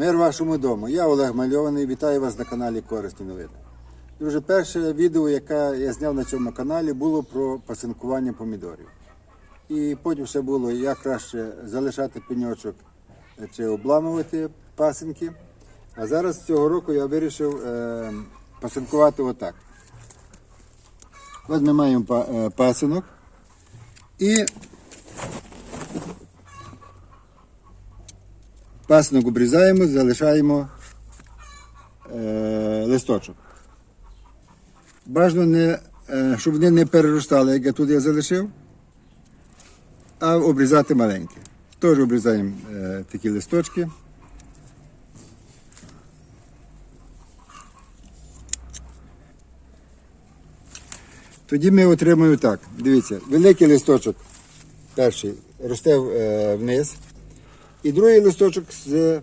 Мир вашому дому. Я Олег Мальований. Вітаю вас на каналі Корисні новини. Друже, перше відео, яке я зняв на цьому каналі, було про пасинкування помідорів. І потім ще було, як краще залишати пеньочок чи обламувати пасинки. А зараз цього року я вирішив е, пасинкувати отак. От ми маємо е, пасинок. І пасинок обрізаємо, залишаємо е, листочок. Бажано, не, е, щоб вони не переростали, як я тут я залишив, а обрізати маленькі. Теж обрізаємо е, такі листочки. Тоді ми отримуємо так. Дивіться, великий листочок перший росте е, вниз. І другий листочок з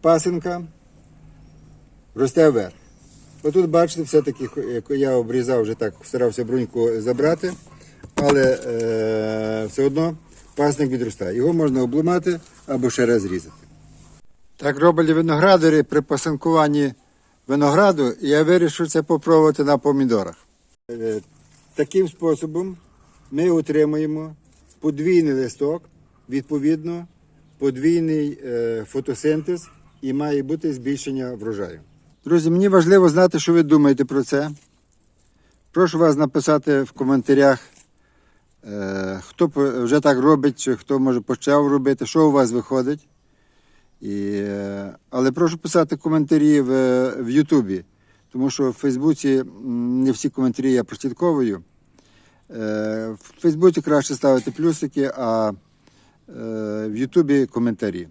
пасинка росте вверх. Отут, бачите, все-таки я обрізав вже так, старався бруньку забрати, але е, все одно пасник відростає. Його можна обламати або ще раз різати. Так роблять виноградарі при пасинкуванні винограду, і я вирішив це попробувати на помідорах. Е, Таким способом ми отримуємо подвійний листок, відповідно, подвійний е, фотосинтез і має бути збільшення врожаю. Друзі, мені важливо знати, що ви думаєте про це. Прошу вас написати в коментарях, е, хто вже так робить, чи хто може почав робити, що у вас виходить. І, е, але прошу писати коментарі в, в Ютубі, тому що в Фейсбуці не всі коментарі я прослідковую. В Фейсбуці краще ставити плюсики, а в Ютубі коментарі.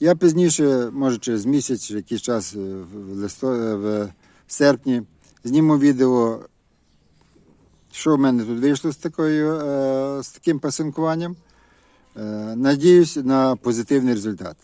Я пізніше, може через місяць, якийсь час е, в, листо, е, в серпні, зніму відео, що в мене тут вийшло з, такою, е, з таким пасинкуванням. Е, Надіюсь на позитивний результат.